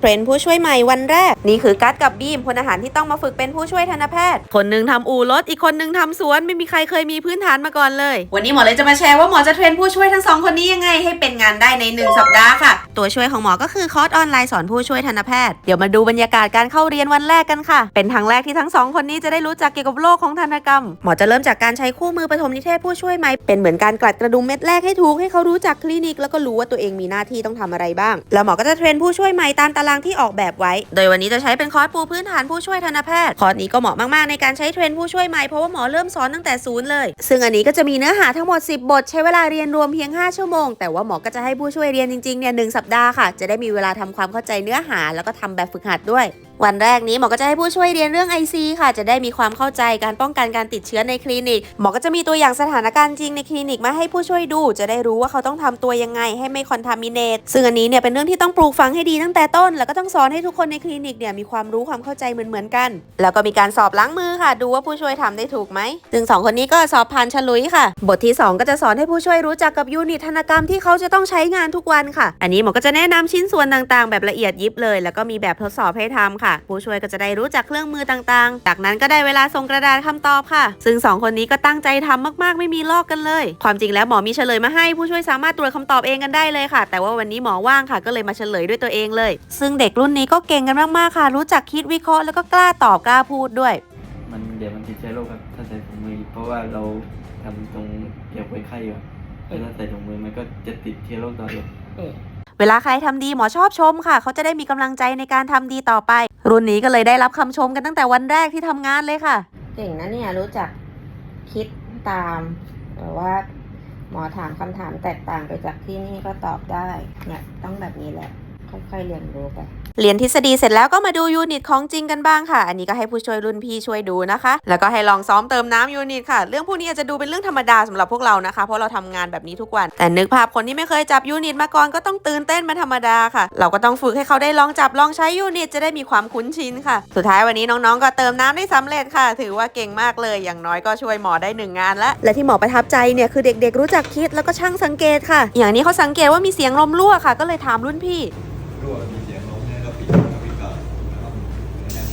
เทรนผู้ช่วยใหม่วันแรก นี่คือกัดกับบีมพลอาหารที่ต้องมาฝึกเป็นผู้ช่วยทันตแพทย์ คนหนึ่งทำอู่รถอีกคนหนึ่งทำสวนไม่มีใครเคยมีพื้นฐานมาก่อนเลย วันนี้หมอเลยจะมาแชร์ว่าหมอจะเทรนผู้ช่วยทั้งสองคนนี้ยังไงให้เป็นงานได้ใน 1 สัปดาห์ค่ะ ตัวช่วยของหมอก็คือคอร์สออนไลน์สอนผู้ช่วยทันตแพทย์เดี๋ยวมาดูบรรยากาศการเข้าเรียนวันแรกกันค่ะ เป็นทางแรกที่ทั้งสองคนนี้จะได้รู้จักเกี่ยวกับโลกของทันตกรรม หมอจะเริ่มจากการใช้คู่มือปฐมนิเทศผู้ช่วยใหม่เป็นเหมือนการกลัดกระดุมเม็ดแรกให้ถูกให้เขารู้จักคลินิกแล้วก็รู้ว่าตัวเองมีหน้าที่ต้องทำอะไรบ้าง แล้วหมอก็จะเทรนผู้ช่วยใหม่ตามตารางที่ออกแบบไว้ โดยวันนี้จะใช้เป็นคอร์สปูพื้นฐานผู้ช่วยทันตแพทย์ คอร์สนี้ก็เหมาะมากๆในการใช้เทรนผู้ช่วยใหม่เพราะว่าหมอเริ่มสอนตั้งแต่ศูนย์เลย ซึ่งอันนี้ก็จะมีเนื้อหาทั้งหมด 10 บท ใช้เวลาเรียนรวมเพียง 5 ชั่วโมง แต่ว่าหมอก็จะให้ผู้ช่วยเรียนจริงๆเนี่ยหสัปดาห์ค่ะ จะได้มีเวลาทำความเข้าใจเนื้อหาแล้วก็ทำแบบฝึกหัดด้วย วันแรกนี้หมอก็จะให้ผู้ช่วยเรียนเรื่อง IC ค่ะ จะได้มีความเข้าใจการป้องกันการติดเชื้อในคลินิก หมอก็จะมีตัวอย่างสถานการณ์จริงในคลินิกมาให้ผู้ช่วยดู จะได้รู้ว่าเขาต้องทำตัวยังไงให้ไม่คอนทามิเนตซึ่งอันนี้เนี่ยเป็นเรื่องที่ต้องปลูกฝังให้ดีตั้งแต่ต้น แล้วก็ต้องสอนให้ทุกคนในคลินิกเนี่ยมีความรู้ความเข้าใจเหมือนๆกัน แล้วก็มีการสอบล้างมือค่ะ ดูว่าผู้ช่วยทำได้ถูกไหมซึ่งสองคนนี้ก็สอบผ่านฉลุยค่ะ บทที่สองก็จะสอนให้ผู้ช่วยรู้จักกับยูนิตธนกรรมที่เขาจะต้องใช้งานทุกวันค่ะ อันนี้หมอก็จะแนะนำชิ้นส่วนต่างๆ แบบละเอียดยิบเลย แล้วก็มีแบบทดสอบให้ทำค่ะผู้ช่วยก็จะได้รู้จักเครื่องมือต่างๆ จากนั้นก็ได้เวลาส่งกระดาษคำตอบค่ะ ซึ่งสองคนนี้ก็ตั้งใจทำมากๆ ไม่มีลอกกันเลย ความจริงแล้วหมอมีเฉลยมาให้ผู้ช่วยสามารถตรวจคำตอบเองกันได้เลยค่ะ แต่ว่าวันนี้หมอว่างค่ะ ก็เลยมาเฉลยด้วยตัวเองเลย ซึ่งเด็กรุ่นนี้ก็เก่งกันมากๆค่ะ รู้จักคิดวิเคราะห์แล้วก็กล้าตอบกล้าพูดด้วย มันเดี๋ยวมันติดเชื้อโรคครับถ้าใส่ถุงมือเพราะว่าเราทำตรงเกี่ยวกับไข้อยู่ครับแล้วถ้าใส่ถุงมือมันก็จะติดเชื้อโรคต่อเลย เวลาใครทำดีหมอชอบชมค่ะ เขาจะได้มีกำลังใจในการทำดีต่อไป รุ่นนี้ก็เลยได้รับคำชมกันตั้งแต่วันแรกที่ทำงานเลยค่ะ เก่งนะเนี่ยรู้จักคิดตามแบบว่าหมอถามคำถามแตกต่างไปจากที่นี่ก็ตอบได้เนี่ยต้องแบบนี้แหละ ค่อยๆเรียนรู้ไปเรียนทฤษฎีเสร็จแล้วก็มาดูยูนิตของจริงกันบ้างค่ะ อันนี้ก็ให้ผู้ช่วยรุ่นพี่ช่วยดูนะคะ แล้วก็ให้ลองซ้อมเติมน้ำยูนิตค่ะ เรื่องพวกนี้อาจจะดูเป็นเรื่องธรรมดาสำหรับพวกเรานะคะ เพราะเราทำงานแบบนี้ทุกวัน แต่นึกภาพคนที่ไม่เคยจับยูนิตมาก่อนก็ต้องตื่นเต้นมาธรรมดาค่ะ เราก็ต้องฝึกให้เขาได้ลองจับลองใช้ยูนิตจะได้มีความคุ้นชินค่ะ สุดท้ายวันนี้น้องๆ ก็เติมน้ำได้สำเร็จค่ะ ถือว่าเก่งมากเลย อย่างน้อยก็ช่วยหมอได้หนึ่งงานละและที่หมอประทับใจเนี่ยคือเด็ก ๆ รู้จักคิดแล้วก็ช่างสังเกตค่ะ อย่างนี้เขาสังเกตว่ามีเสียงลมรั่วค่ะ ก็เลยถามรุ่นพี่ รั่วมีเสียงลมเนี่ยก็ปิดแล้วปิดก่อนแล้วก็แน่น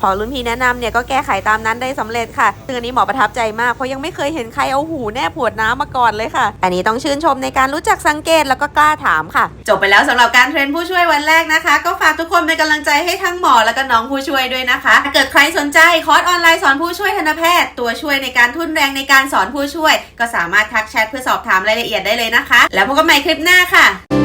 พอรุ่นพี่แนะนำเนี่ยก็แก้ไขตามนั้นได้สำเร็จค่ะซึ่งอันนี้หมอประทับใจมากเพราะยังไม่เคยเห็นใครเอาหูแนบขวดน้ำมาก่อนเลยค่ะ อันนี้ต้องชื่นชมในการรู้จักสังเกตแล้วก็กล้าถามค่ะ จบไปแล้วสำหรับการเทรนผู้ช่วยวันแรกนะคะ ก็ฝากทุกคนเป็นกำลังใจให้ทั้งหมอแล้วก็น้องผู้ช่วยด้วยนะคะถ้าเกิดใครสนใจคอร์สออนไลน์สอนผู้ช่วยทันตแพทย์ ตัวช่วยในการทุ่นแรงในการสอนผู้ช่วย ก็สามารถทักแชทเพื่อสอบถามรายละเอียดได้เลยนะคะ แล้วพบกันใหม่คลิปหน้าค่ะ